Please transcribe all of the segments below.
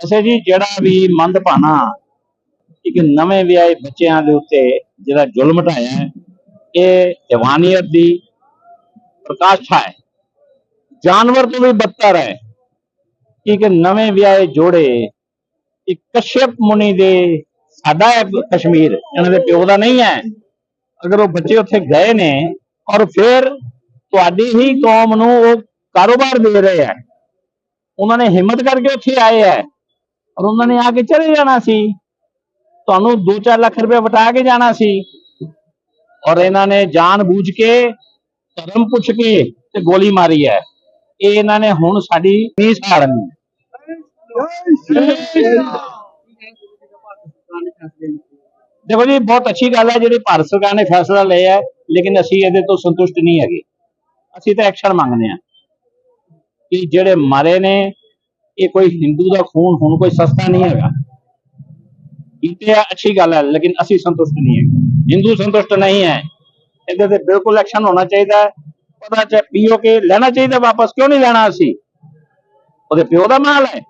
ਅੱਛਾ ਜੀ, ਜਿਹੜਾ ਵੀ ਮੰਦਭਾਣਾ ਇੱਕ ਨਵੇਂ ਵਿਆਹੇ ਬੱਚਿਆਂ ਦੇ ਉੱਤੇ ਜਿਹੜਾ ਜ਼ੁਲਮ ਢਾਇਆ ਹੈ, ਇਹ ਜਵਾਨੀਅਤ ਦੀ ਪ੍ਰਕਾਸ਼ਾ ਹੈ। ਜਾਨਵਰ ਤੋਂ ਵੀ ਬੱਤਰ ਹੈ। ਕਿ ਨਵੇਂ ਵਿਆਹੇ ਜੋੜੇ, ਇੱਕ ਕਸ਼ਯਪ ਮੁਨੀ ਦੇ ਸਾਡਾ ਹੈ ਕਸ਼ਮੀਰ, ਇਹਨਾਂ ਦੇ ਪਿਓ ਦਾ ਨਹੀਂ ਹੈ। ਅਗਰ ਉਹ ਬੱਚੇ ਉੱਥੇ ਗਏ ਨੇ ਔਰ ਫਿਰ ਤੁਹਾਡੀ ਹੀ ਕੌਮ ਨੂੰ ਉਹ ਕਾਰੋਬਾਰ ਦੇ ਰਹੇ ਹੈ। ਉਹਨਾਂ ਨੇ ਹਿੰਮਤ ਕਰਕੇ ਉੱਥੇ ਆਏ ਹੈ। ਔਰ ਉਹਨਾਂ ਨੇ ਆ ਕੇ ਚਲੇ ਜਾਣਾ ਸੀ। ਤੁਹਾਨੂੰ 2-4 ਲੱਖ ਰੁਪਏ ਵਟਾ ਕੇ ਜਾਣਾ ਸੀ। ਔਰ ਇਹਨਾਂ ਨੇ ਜਾਣ ਬੂਝ ਕੇ, ਧਰਮ ਪੁੱਛ ਕੇ ਤੇ ਗੋਲੀ ਮਾਰੀ ਹੈ। ਇਹ ਇਹਨਾਂ ਨੇ ਹੁਣ ਸਾਡੀ ਨੀਂਹ ਸਾੜਨੀ। ਦੇਖੋ ਜੀ, ਬਹੁਤ ਅੱਛੀ ਗੱਲ ਹੈ, ਜਿਹੜੀ ਭਾਰਤ ਸਰਕਾਰ ਨੇ ਫੈਸਲਾ ਲਿਆ ਹੈ, ਲੇਕਿਨ ਅਸੀਂ ਇਹਦੇ ਤੋਂ ਸੰਤੁਸ਼ਟ ਨਹੀਂ ਹੈਗੇ। ਅਸੀਂ ਤਾਂ ਐਕਸ਼ਨ ਮੰਗਦੇ ਹਾਂ ਕਿ ਜਿਹੜੇ ਮਾਰੇ ਨੇ ਇਹ ਕੋਈ ਹਿੰਦੂ ਦਾ ਖੂਨ ਹੁਣ ਕੋਈ ਸਸਤਾ ਨਹੀਂ ਹੈਗਾ। ਇਹ ਅੱਛੀ ਗੱਲ ਹੈ, ਲੇਕਿਨ ਅਸੀਂ ਸੰਤੁਸ਼ਟ ਨਹੀਂ ਹੈ ਹਿੰਦੂ ਸੰਤੁਸ਼ਟ ਨਹੀਂ ਹੈ। ਇਹਦੇ ਤੇ ਬਿਲਕੁਲ ਐਕਸ਼ਨ ਹੋਣਾ ਚਾਹੀਦਾ ਪਤਾ ਚ ਪੀਓ ਕੇ ਲੈਣਾ ਚਾਹੀਦਾ ਵਾਪਸ ਕਿਉਂ ਨਹੀਂ ਲੈਣਾ ਅਸੀਂ? ਉਹਦੇ ਪਿਓ ਦਾ ਮਾਲ ਹੈ।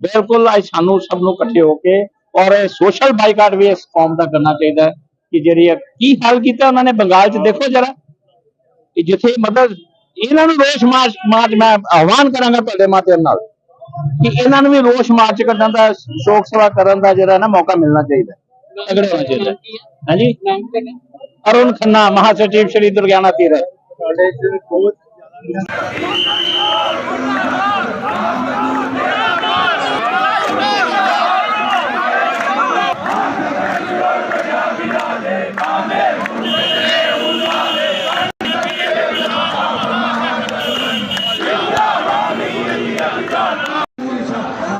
ਬਿਲਕੁਲ ਅੱਜ ਸਾਨੂੰ ਸਭ ਨੂੰ ਇਕੱਠੇ ਹੋ ਕੇ ਔਰ ਇਹ ਸੋਸ਼ਲ ਬਾਈਕਾਟ ਵੀ ਇਸ ਕੌਮ ਦਾ ਕਰਨਾ ਚਾਹੀਦਾ ਕਿ ਜਿਹੜੀ ਇਹ ਕੀ ਹਾਲ ਕੀਤਾ ਉਹਨਾਂ ਨੇ ਬੰਗਾਲ 'ਚ, ਦੇਖੋ ਜਰਾ। ਕਿ ਜਿੱਥੇ ਮਤਲਬ ਇਹਨਾਂ ਨੂੰ ਰੋਸ ਮਾਰਚ ਮਾਰਚ ਮੈਂ ਆਹਵਾਨ ਕਰਾਂਗਾ ਤੁਹਾਡੇ ਮਾਧਿਅਮ ਨਾਲ ਕਿ ਇਹਨਾਂ ਨੂੰ ਵੀ ਰੋਸ ਮਾਰਚ ਕਰਨ ਦਾ, ਸ਼ੋਕ ਸਭਾ ਕਰਨ ਦਾ ਜਿਹੜਾ ਨਾ ਮੌਕਾ ਮਿਲਣਾ ਚਾਹੀਦਾ ਤਗੜੇ ਹੋਣਾ ਚਾਹੀਦਾ ਹਾਂਜੀ? ਅਰੁਣ ਖੰਨਾ, ਮਹਾਸਚਿਵ ਸ਼੍ਰੀ ਦੁਰਗਿਆਨਾ ਤੀਰਥ। ਸਾਡੇ